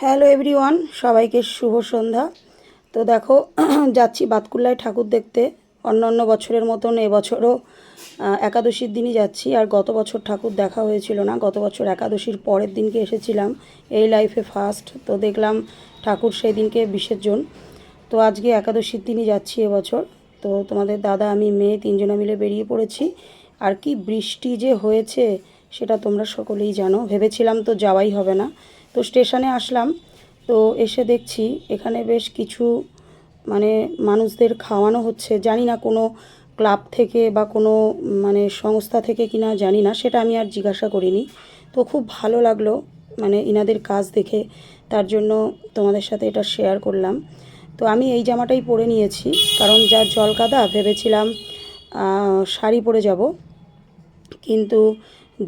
Hello everyone সবাইকে শুভ সন্ধ্যা। তো দেখো, যাচ্ছি বাতকুল্লায় ঠাকুর দেখতে। অন্য অন্য বছরের মতন এবছরও একাদশীর দিনই যাচ্ছি। আর গত বছর ঠাকুর দেখা হয়েছিল না। গত বছর একাদশীর পরের দিনকে এসেছিলাম। এই লাইফে ফার্স্ট তো দেখলাম ঠাকুর সেই দিনকে বিসর্জন তো আজকে একাদশীর দিনই যাচ্ছি এবছর। তো তোমাদের দাদা, আমি, মেয়ে তিনজনে মিলে বেরিয়ে পড়েছি। আর কি বৃষ্টি যে হয়েছে, সেটা তোমরা সকলেই জানো। ভেবেছিলাম তো যাওয়াই হবে না। তো স্টেশনে আসলাম, তো এসে দেখছি এখানে বেশ কিছু মানে মানুষদের খাওয়ানো হচ্ছে। জানি না কোনো ক্লাব থেকে বা কোনো মানে সংস্থা থেকে কিনা, জানি না, সেটা আমি আর জিজ্ঞাসা করিনি। তো খুব ভালো লাগল মানে ইনাদের কাজ দেখে, তার জন্য তোমাদের সাথে এটা শেয়ার করলাম। তো আমি এই জামাটাই পরে নিয়েছি, কারণ যা জল কাদা ভেবেছিলাম শাড়ি পরে যাব, কিন্তু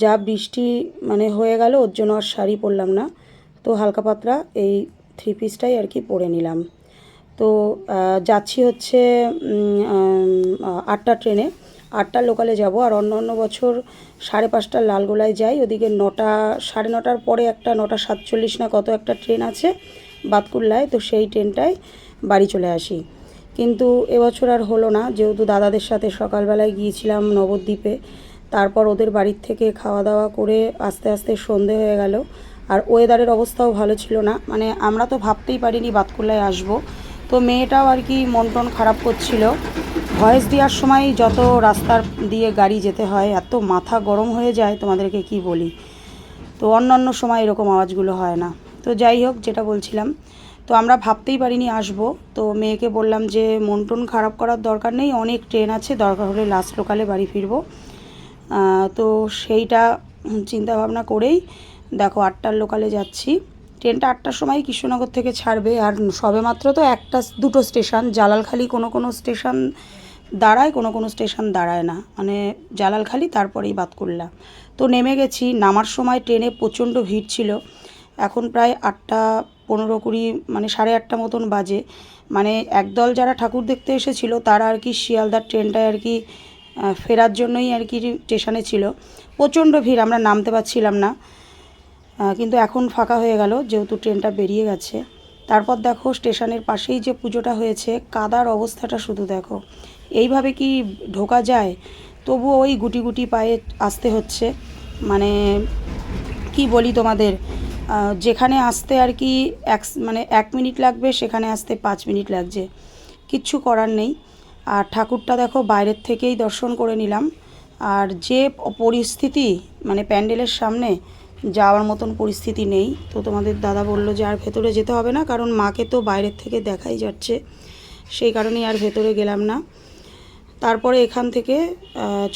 যা বৃষ্টি মানে হয়ে গেল, ওর জন্য আর শাড়ি পরলাম না। তো হালকা পাতলা এই থ্রি পিসটাই আর কি পরে নিলাম। তো যাচ্ছি হচ্ছে আটটা ট্রেনে। আটটার লোকালে যাব আর অন্য অন্য বছর সাড়ে পাঁচটার লালগোলায় যাই। ওদিকে নটা, সাড়ে নটার পরে একটা নটা সাতচল্লিশ না কত একটা ট্রেন আছে বাতকুল্লায়, তো সেই ট্রেনটায় বাড়ি চলে আসি। কিন্তু এবছর আর হলো না, যেহেতু দাদাদের সাথে সকালবেলায় গিয়েছিলাম নবদ্বীপে, তারপর ওদের বাড়ির থেকে খাওয়া দাওয়া করে আস্তে আস্তে সন্ধে হয়ে গেল। আর ওয়েদারের অবস্থাও ভালো ছিল না। মানে আমরা তো ভাবতেই পারিনি বাতকুল্লায় আসব। তো মেয়েটাও আর কি মন টন খারাপ করছিল। ভয়েস দেওয়ার সময় যত রাস্তার দিয়ে গাড়ি যেতে হয়, এত মাথা গরম হয়ে যায়, তোমাদেরকে কি বলি? তো অন্য অন্য সময় এরকম আওয়াজগুলো হয় না। তো যাই হোক, যেটা বলছিলাম। তো আমরা ভাবতেই পারিনি আসব। তো মেয়েকে বললাম যে, মন টন খারাপ করার দরকার নেই, অনেক ট্রেন আছে, দরকার হলে লাস্ট লোকালে বাড়ি ফিরবো। তো সেইটা চিন্তা ভাবনা করেই দেখো আটটার লোকালে যাচ্ছি। ট্রেনটা আটটার সময় কৃষ্ণনগর থেকে ছাড়বে, আর সবেমাত্র তো একটা দুটো স্টেশন, জালালখালি কোনো কোনো স্টেশন দাঁড়ায়, কোনো কোনো স্টেশন দাঁড়ায় না। মানে জালালখালি, তারপরেই বাতকুল্লা। তো নেমে গেছি, নামার সময় ট্রেনে প্রচণ্ড ভিড় ছিল। এখন প্রায় আটটা পনেরো কুড়ি মানে সাড়ে আটটা মতন বাজে। মানে একদল যারা ঠাকুর দেখতে এসেছিল, তারা আর কি শিয়ালদার ট্রেনটায় আর কি ফেরার জন্যই আর কি স্টেশনে ছিল। প্রচণ্ড ভিড়, আমরা নামতে পারছিলাম না। কিন্তু এখন ফাঁকা হয়ে গেল, যেহেতু ট্রেনটা বেরিয়ে গেছে। তারপর দেখো স্টেশনের পাশেই যে পুজোটা হয়েছে, কাদার অবস্থাটা শুধু দেখো। এইভাবে কি ঢোকা যায়? তবুও ওই গুটি গুটি পায়ে আসতে হচ্ছে। মানে কি বলি তোমাদের যেখানে আসতে আর কি এক মানে এক মিনিট লাগবে, সেখানে আসতে পাঁচ মিনিট লাগছে। কিচ্ছু করার নেই। আর ঠাকুরটা দেখো বাইরের থেকেই দর্শন করে নিলাম। আর যে পরিস্থিতি মানে প্যান্ডেলের সামনে যাওয়ার মতন পরিস্থিতি নেই। তো তোমাদের দাদা বলল যে আর ভেতরে যেতে হবে না, কারণ মাকে তো বাইরের থেকে দেখাই যাচ্ছে। সেই কারণেই আর ভেতরে গেলাম না। তারপরে এখান থেকে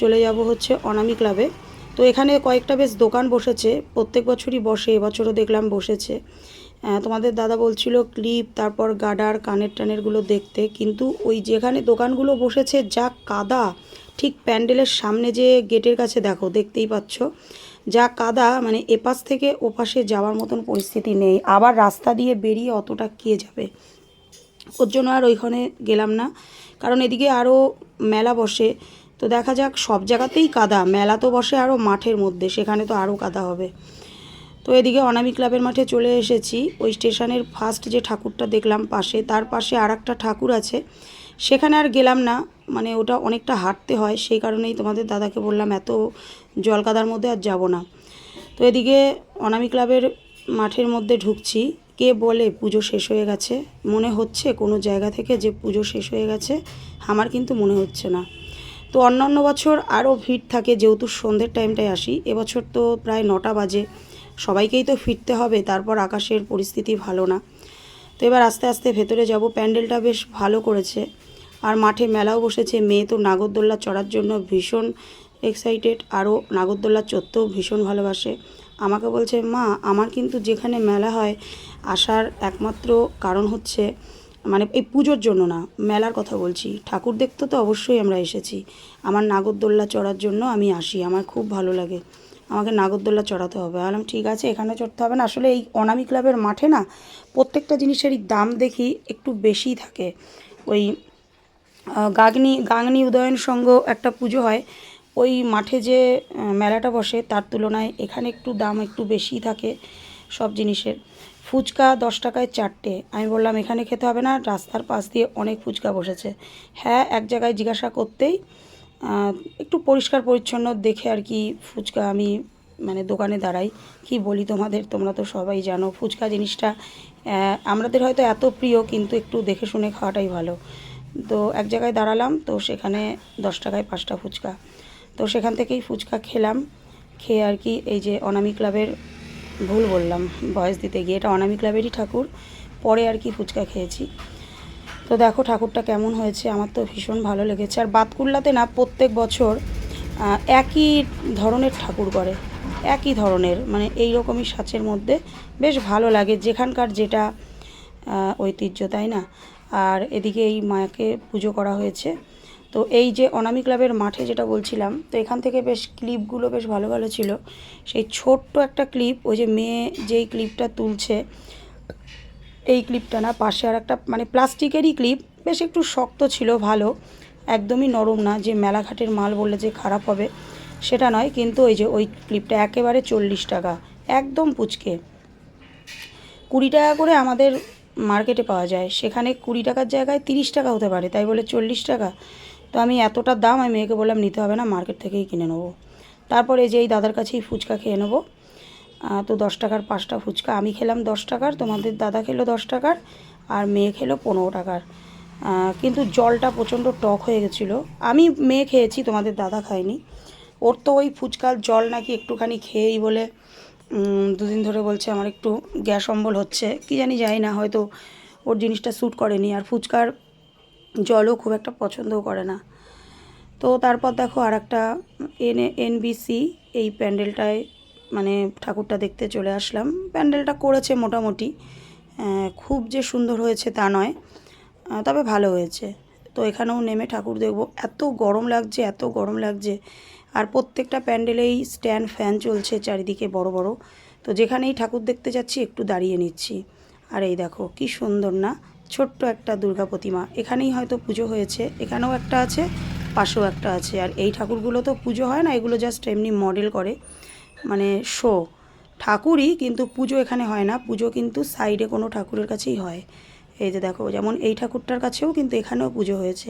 চলে যাব হচ্ছে অনামি ক্লাবে। তো এখানে কয়েকটা বেশ দোকান বসেছে, প্রত্যেক বছরই বসে, এবছরও দেখলাম বসেছে। তোমাদের দাদা বলছিল ক্লিপ, তারপর গাডার, কানের টানেরগুলো দেখতে। কিন্তু ওই যেখানে দোকানগুলো বসেছে, যা কাদা, ঠিক প্যান্ডেলের সামনে যে গেটের কাছে, দেখো, দেখতেই পাচ্ছ। যা কাদা মানে এপাশ থেকে ওপাশে যাওয়ার মতন পরিস্থিতি নেই। আবার রাস্তা দিয়ে বেরিয়ে অতটা কে যাবে? ওর জন্য আর ওইখানে গেলাম না। কারণ এদিকে আরও মেলা বসে। তো দেখা যাক, সব জায়গাতেই কাদা। মেলা তো বসে আরও মাঠের মধ্যে, সেখানে তো আরও কাদা হবে। তো এদিকে অনামি ক্লাবের মাঠে চলে এসেছি। ওই স্টেশনের ফার্স্ট যে ঠাকুরটা দেখলাম পাশে, তার পাশে আর ঠাকুর আছে। সেখানে আর গেলাম না। মানে ওটা অনেকটা হাঁটতে হয়, সেই কারণেই তোমাদের দাদাকে বললাম, এত জল কাদার মধ্যে আর যাব না। তো এদিকে অনামি ক্লাবের মাঠের মধ্যে ঢুকছি। কে বলে পুজো শেষ হয়ে গেছে? মনে হচ্ছে কোনো জায়গা থেকে যে পুজো শেষ হয়ে গেছে, আমার কিন্তু মনে হচ্ছে না। তো অন্যান্য বছর আরও ভিড় থাকে, যেহেতু সন্ধ্যের টাইমটায় আসি। এবছর তো প্রায় নটা বাজে। সবাইকেই তো ফিরতে হবে, তারপর আকাশের পরিস্থিতি ভালো না। তো এবার আস্তে আস্তে ভেতরে যাব। প্যান্ডেলটা বেশ ভালো করেছে। আর মাঠে মেলাও বসেছে। মেয়ে তো নাগরদোল্লা চড়ার জন্য ভীষণ এক্সাইটেড আরও নাগরদোল্লা চড়তেও ভীষণ ভালোবাসে। আমাকে বলছে, মা, আমার কিন্তু যেখানে মেলা হয়, আসার একমাত্র কারণ হচ্ছে মানে এই পুজোর জন্য না, মেলার কথা বলছি। ঠাকুর দেখতে তো অবশ্যই আমরা এসেছি। আমার নাগরদোল্লা চড়ার জন্য আমি আসি, আমার খুব ভালো লাগে। আমাকে নাগরদোল্লা চড়াতে হবে। বললাম, ঠিক আছে, এখানে চড়তে হবে না। আসলে এই অনামি ক্লাবের মাঠে না, প্রত্যেকটা জিনিসেরই দাম দেখি একটু বেশি থাকে। ওই গাগনি গাংনি উদয়ন সংঘ একটা পুজো হয়। ওই মাঠে যে মেলাটা বসে তার তুলনায় এখানে একটু দাম একটু বেশি থাকে সব জিনিসের। ফুচকা দশ টাকায় চারটে। আমি বললাম, এখানে খেতে হবে না, রাস্তার পাশ দিয়ে অনেক ফুচকা বসেছে। হ্যাঁ এক জায়গায় জিজ্ঞাসা করতেই একটু পরিষ্কার পরিচ্ছন্ন দেখে আর কি ফুচকা আমি মানে দোকানে দাঁড়াই। কি বলি তোমাদের? তোমরা তো সবাই জানো, ফুচকা জিনিসটা আমাদের হয়তো এত প্রিয়, কিন্তু একটু দেখে শুনে খাওয়াটাই ভালো। তো এক জায়গায় দাঁড়ালাম, তো সেখানে দশ টাকায় পাঁচটা ফুচকা। তো সেখান থেকেই ফুচকা খেলাম। খেয়ে আর কি এই যে অনামি ক্লাবের ভুল বললাম, বয়স দিতে গিয়ে। এটা অনামি ক্লাবেরই ঠাকুর, পরে আর কি ফুচকা খেয়েছি। তো দেখো ঠাকুরটা কেমন হয়েছে, আমার তো ভীষণ ভালো লেগেছে। আর বাতকুল্লাতে না প্রত্যেক বছর একই ধরনের ঠাকুর করে, একই ধরনের মানে এই রকমই সাঁচের মধ্যে বেশ ভালো লাগে। যেখানকার যেটা ঐতিহ্য, তাই না? আর এদিকে এই মায়াকে পুজো করা হয়েছে। তো এই যে অনামি ক্লাবের মাঠে যেটা বলছিলাম, তো এখান থেকে বেশ ক্লিপগুলো বেশ ভালো ভালো ছিল। সেই ছোট্ট একটা ক্লিপ, ওই যে মেয়ে যেই ক্লিপটা তুলছে, এই ক্লিপটা না, পাশে আর একটা মানে প্লাস্টিকেরই ক্লিপ, বেশ একটু শক্ত ছিল, ভালো, একদমই নরম না, যে মেলাঘাটের মাল বললে যে খারাপ হবে, সেটা নয়, কিন্তু ওই যে ওই ক্লিপটা একেবারে চল্লিশ টাকা, একদম পুচকে। কুড়ি টাকা করে আমাদের মার্কেটে পাওয়া যায়। সেখানে কুড়ি টাকার জায়গায় তিরিশ টাকা হতে পারে, তাই বলে চল্লিশ টাকা। তো আমি এতটা দাম আমি মেয়েকে বললাম, নিতে হবে না, মার্কেট থেকেই কিনে নেব। তারপরে যে এই দাদার কাছেই ফুচকা খেয়ে নেব। তো দশ টাকার পাঁচটা ফুচকা। আমি খেলাম দশ টাকার, তোমাদের দাদা খেলো দশ টাকার, আর মেয়ে খেলো পনেরো টাকার। কিন্তু জলটা প্রচণ্ড টক হয়ে গেছিল। আমি মেয়ে খেয়েছি, তোমাদের দাদা খায়নি। ওর তো ওই ফুচকার জল নাকি একটুখানি খেয়েই বলে দুদিন ধরে বলছে আমার একটু গ্যাস অম্বল হচ্ছে। কি জানি যাই না, হয়তো ওর জিনিসটা স্যুট করেনি। আর ফুচকার জলও খুব একটা পছন্দও করে না। তো তারপর দেখো আর একটা এন, এনবিসি, এই প্যান্ডেলটায় মানে ঠাকুরটা দেখতে চলে আসলাম। প্যান্ডেলটা করেছে মোটামুটি। খুব যে সুন্দর হয়েছে তা নয়। তবে ভালো হয়েছে। তো এখানেও নেমে ঠাকুর দেখব। এত গরম লাগছে, এত গরম লাগছে। আর প্রত্যেকটা প্যান্ডেলেই স্ট্যান্ড ফ্যান চলছে চারিদিকে বড় বড়। তো যেখানেই ঠাকুর দেখতে যাচ্ছি, একটু দাঁড়িয়ে নিচ্ছি। আর এই দেখো, কি সুন্দর না? ছোট্ট একটা দুর্গা প্রতিমা। এখানেই হয়তো পুজো হয়েছে। এখানেও একটা আছে, পাশেও একটা আছে। আর এই ঠাকুরগুলো তো পুজো হয় না, এগুলো জাস্ট এমনি মডেল করে। মানে শো ঠাকুরই কিন্তু পুজো এখানে হয় না, পুজো কিন্তু সাইডে কোনো ঠাকুরের কাছেই হয়। এই যে দেখো, যেমন এই ঠাকুরটার কাছেও কিন্তু এখানেও পুজো হয়েছে।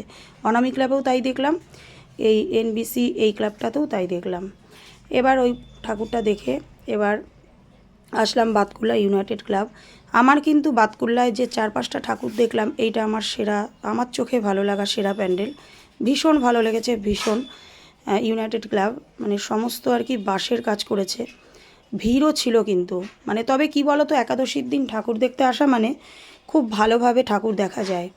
অনামি ক্লাবেও তাই দেখলাম। এই এনবিসি এই ক্লাবটাতেও তাই দেখলাম। এবার ওই ঠাকুরটা দেখে এবার আসলাম বাতকুল্লা ইউনাইটেড ক্লাব। আমার কিন্তু বাতকুল্লায় যে চার পাঁচটা ঠাকুর দেখলাম, এইটা আমার সেরা, আমার চোখে ভালো লাগা সেরা প্যান্ডেল। ভীষণ ভালো লেগেছে, ভীষণ ইউনাইটেড ক্লাব। মানে সমস্ত আর কি বাঁশের কাজ করেছে। ভিড়ও ছিল কিন্তু। মানে তবে কি বলো তো একাদশীর দিন ঠাকুর দেখতে আসা মানে খুব ভালোভাবে ঠাকুর দেখা যায়।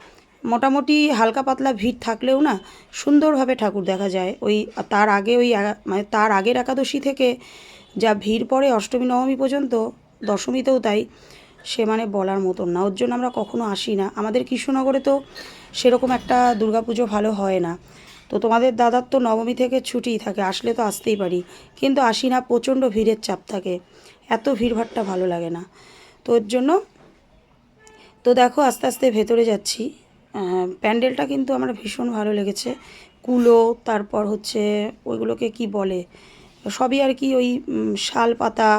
মোটামুটি হালকা পাতলা ভিড় থাকলেও না, সুন্দরভাবে ঠাকুর দেখা যায়। ওই তার আগে ওই মানে তার আগের একাদশী থেকে যা ভিড় পড়ে অষ্টমী, নবমী পর্যন্ত, দশমীতেও তাই, সে মানে বলার মতন না। ওর জন্য আমরা কখনো আসি না। আমাদের কৃষ্ণনগরে তো সেরকম একটা দুর্গাপুজো ভালো হয় না। তো তোমাদের দাদার তো নবমী থেকে ছুটিই থাকে, আসলে তো আসতেই পারি। কিন্তু আসি না, প্রচণ্ড ভিড়ের চাপ থাকে। এত ভিড়ভাট্টা ভালো লাগে না। তো ওর জন্য, তো দেখো আস্তে আস্তে ভেতরে যাচ্ছি। প্যান্ডেলটা কিন্তু আমার ভীষণ ভালো লেগেছে। কুলো, তারপর হচ্ছে ওইগুলোকে কি বলে? সবই আর কি ওই শাল পাতা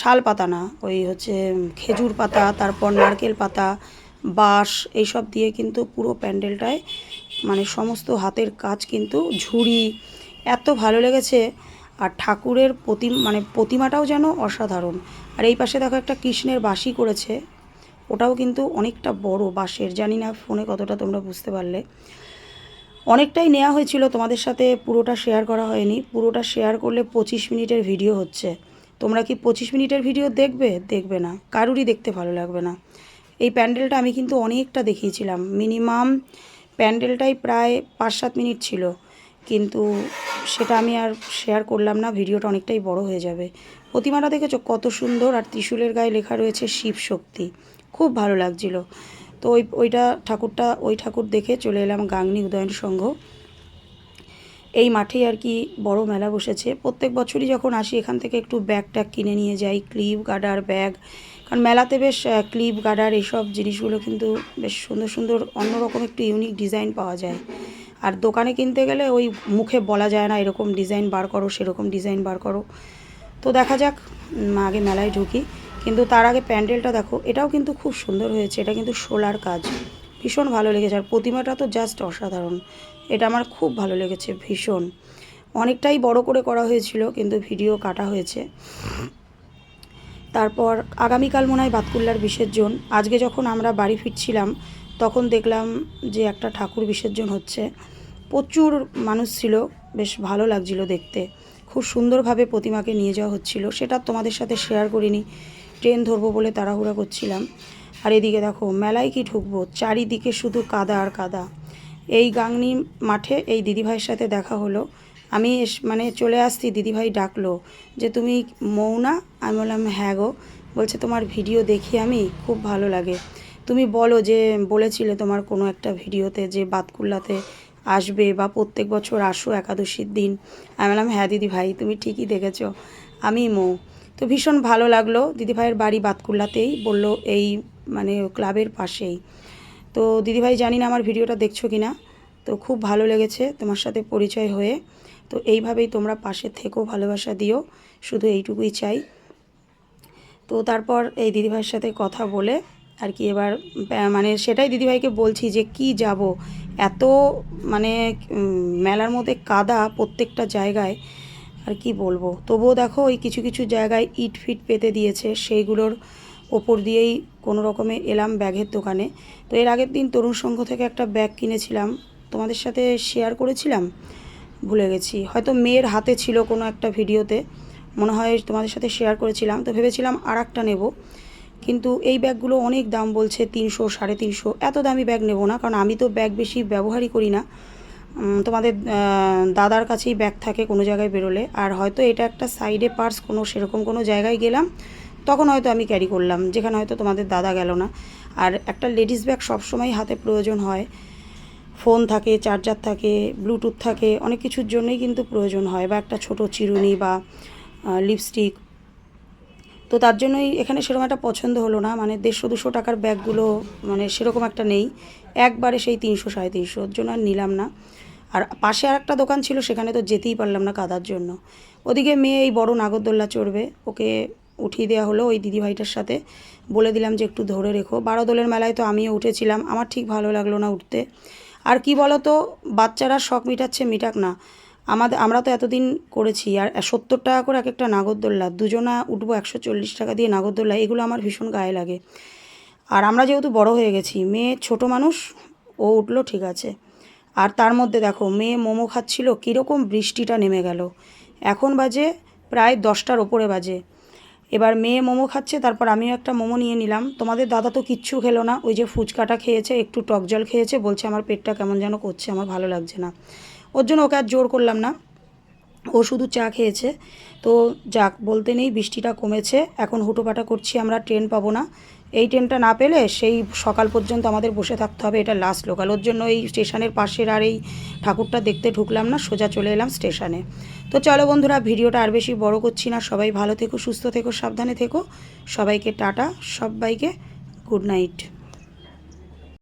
শাল পাতা না, ওই হচ্ছে খেজুর পাতা, তারপর নারকেল পাতা, বাঁশ, এইসব দিয়ে কিন্তু পুরো প্যান্ডেলটায় মানে সমস্ত হাতের কাজ কিন্তু ঝুড়ি, এত ভালো লেগেছে। আর ঠাকুরের প্রতি মানে প্রতিমাটাও যেন অসাধারণ। আর এই পাশে দেখো একটা কৃষ্ণের বাঁশি করেছে। ওটাও কিন্তু অনেকটা বড় বাঁশের জানি না ফোনে কতটা তোমরা বুঝতে পারলে। অনেকটাই নেওয়া হয়েছিল, তোমাদের সাথে পুরোটা শেয়ার করা হয়নি। পুরোটা শেয়ার করলে পঁচিশ মিনিটের ভিডিও হচ্ছে। তোমরা কি পঁচিশ মিনিটের ভিডিও দেখবে? দেখবে না। কারুরই দেখতে ভালো লাগবে না। এই প্যান্ডেলটা আমি কিন্তু অনেকটা দেখিয়েছিলাম। মিনিমাম প্যান্ডেলটাই প্রায় পাঁচ সাত মিনিট ছিল। কিন্তু সেটা আমি আর শেয়ার করলাম না ভিডিওটা অনেকটাই বড় হয়ে যাবে। প্রতিমাটা দেখেছ? কত সুন্দর। আর ত্রিশূলের গায়ে লেখা রয়েছে শিব শক্তি খুব ভালো লাগছিল। তো ওই, ওইটা ঠাকুরটা, ওই ঠাকুর দেখে চলে এলাম গাংনি উদয়ন সংঘ। এই মাঠেই আর কি বড় মেলা বসেছে। প্রত্যেক বছরই যখন আসি এখান থেকে একটু ব্যাগ ট্যাগ কিনে নিয়ে যাই, ক্লিপ গার্ডার ব্যাগ। কারণ মেলাতে বেশ ক্লিপ গার্ডার এইসব জিনিসগুলো কিন্তু বেশ সুন্দর সুন্দর অন্যরকম একটু ইউনিক ডিজাইন পাওয়া যায়। আর দোকানে কিনতে গেলে ওই মুখে বলা যায় না, এরকম ডিজাইন বার করো, সেরকম ডিজাইন বার করো। তো দেখা যাক আগে মেলায় ঢুকি। কিন্তু তার আগে প্যান্ডেলটা দেখো, এটাও কিন্তু খুব সুন্দর হয়েছে, এটা কিন্তু সোলার কাজ। ভীষণ ভালো লেগেছে, আর প্রতিমাটা তো জাস্ট অসাধারণ। এটা আমার খুব ভালো লেগেছে, ভীষণ। অনেকটাই বড় করে করা হয়েছিল, কিন্তু ভিডিও কাটা হয়েছে। তারপর আগামীকাল মনে হয় বাতকুল্লার বিসর্জন। আজকে যখন আমরা বাড়ি ফিরছিলাম, তখন দেখলাম যে একটা ঠাকুর বিসর্জন হচ্ছে। প্রচুর মানুষ ছিল, বেশ ভালো লাগছিল দেখতে। খুব সুন্দরভাবে প্রতিমাকে নিয়ে যাওয়া হচ্ছিল। সেটা তোমাদের সাথে শেয়ার করিনি। ট্রেন ধরবো বলে তাড়াহুড়া করছিলাম। আর এদিকে দেখো, মেলায় কি ঢুকবো? চারিদিকে শুধু কাদা আর কাদা। এই গাংনি মাঠে এই দিদিভাইয়ের সাথে দেখা হলো। আমি মানে চলে আসছি, দিদিভাই ডাকলো যে, তুমি মৌনা? আমি বললাম হ্যাঁ গো। বলছে, তোমার ভিডিও দেখি আমি? খুব ভালো লাগে। তুমি বলো যে, বলেছিলে তোমার কোনো একটা ভিডিওতে যে, বাতকুল্লাতে আসবে বা প্রত্যেক বছর আসো একাদশীর দিন। আমি বললাম হ্যাঁ দিদি ভাই তুমি ঠিকই দেখেছ। আমি মৌ। তো ভীষণ ভালো লাগল। দিদিভাইয়ের বাড়ি বাতকুল্লাতেই বলল, এই মানে ক্লাবের পাশেই। তো দিদিভাই, জানি না আমার ভিডিওটা দেখছ কি না তো খুব ভালো লেগেছে তোমার সাথে পরিচয় হয়ে। তো এইভাবেই তোমরা পাশে থেকো, ভালোবাসা দিও, শুধু এইটুকুই চাই। তো তারপর এই দিদিভাইয়ের সাথে কথা বলে আর কি এবার মানে সেটাই দিদিভাইকে বলছি যে, কি যাব? এত মানে মেলার মধ্যে কাদা প্রত্যেকটা জায়গায়। আর কি বলব? তবুও দেখো, ওই কিছু কিছু জায়গায় ইট ফিট পেতে দিয়েছে। সেইগুলোর ওপর দিয়েই কোনো রকমে এলাম ব্যাগের দোকানে। তো এর আগের দিন তরুণ সংঘ থেকে একটা ব্যাগ কিনেছিলাম। তোমাদের সাথে শেয়ার করেছিলাম? ভুলে গেছি। হয়তো মেয়ের হাতে ছিল কোনো একটা ভিডিওতে। মনে হয় তোমাদের সাথে শেয়ার করেছিলাম। তো ভেবেছিলাম আর একটা নেব। কিন্তু এই ব্যাগগুলো অনেক দাম বলছে, তিনশো, সাড়ে তিনশো। এত দামি ব্যাগ নেব না, কারণ আমি তো ব্যাগ বেশি ব্যবহারই করি না। তোমাদের দাদার কাছেই ব্যাগ থাকে কোনো জায়গায় বেরোলে। আর হয়তো এটা একটা সাইডে পার্স কোনো, সেরকম কোনো জায়গায় গেলাম, তখন হয়তো আমি ক্যারি করলাম, যেখানে হয়তো তোমাদের দাদা গেল না। আর একটা লেডিস ব্যাগ সবসময় হাতে প্রয়োজন হয়। ফোন থাকে চার্জার থাকে ব্লুটুথ থাকে, অনেক কিছুর জন্যই কিন্তু প্রয়োজন হয়, বা একটা ছোট চিরুনি বা লিপস্টিক তো তার জন্যই এখানে সেরকম একটা পছন্দ হলো না। মানে দেড়শো, দুশো টাকার ব্যাগগুলো মানে সেরকম একটা নেই। একবারে সেই তিনশো, সাড়ে তিনশো ওর জন্য আর নিলাম না। আর পাশে আর একটা দোকান ছিল, সেখানে তো যেতেই পারলাম না কাদার জন্য। ওদিকে মেয়ে এই বড় নাগরদোল্লা চড়বে। ওকে উঠিয়ে দেওয়া হলো ওই দিদিভাইটার সাথে। বলে দিলাম যে একটু ধরে রেখো। বারো দোলের মেলায় তো আমিও উঠেছিলাম। আমার ঠিক ভালো লাগল না উঠতে। আর কি বলো তো বাচ্চারা শখ মিটাচ্ছে, মিটাক না। আমাদের, আমরা তো এতদিন করেছি, আর সত্তর টাকা করে এক একটা নাগরদোল্লা, দুজনা উঠবো একশো চল্লিশ টাকা দিয়ে নাগরদোল্লা, এগুলো আমার ভীষণ গায়ে লাগে। আর আমরা যেহেতু বড় হয়ে গেছি, মেয়ে ছোট মানুষ, ও উঠল ঠিক আছে। আর তার মধ্যে দেখো, মেয়ে মোমো খাচ্ছিল, কীরকম বৃষ্টিটা নেমে গেল। এখন বাজে প্রায় দশটার ওপরে বাজে। এবার মেয়ে মোমো খাচ্ছে, তারপর আমিও একটা মোমো নিয়ে নিলাম। তোমাদের দাদা তো কিচ্ছু খেলো না, ওই যে ফুচকাটা খেয়েছে, একটু টক জল খেয়েছে, বলছে আমার পেটটা কেমন যেন করছে, আমার ভালো লাগছে না। ওর জন্য ওকে আর জোর করলাম না। ও শুধু চা খেয়েছে। তো যাক, বলতে নেই, বৃষ্টিটা কমেছে। এখন হুটোপাটা করছি, আমরা ট্রেন পাবো না। এই ট্রেনটা না পেলে সেই সকাল পর্যন্ত আমাদের বসে থাকতে হবে, এটা লাস্ট লোকাল ওর জন্য এই স্টেশনের পাশের আর এই ঠাকুরটা দেখতে ঢুকলাম না, সোজা চলে এলাম স্টেশনে। তো চলো বন্ধুরা, ভিডিওটা আর বেশি বড় করছি না, সবাই ভালো থেকো, সুস্থ থেকো, সাবধানে থেকো। সবাইকে টাটা, সবাইকে গুড নাইট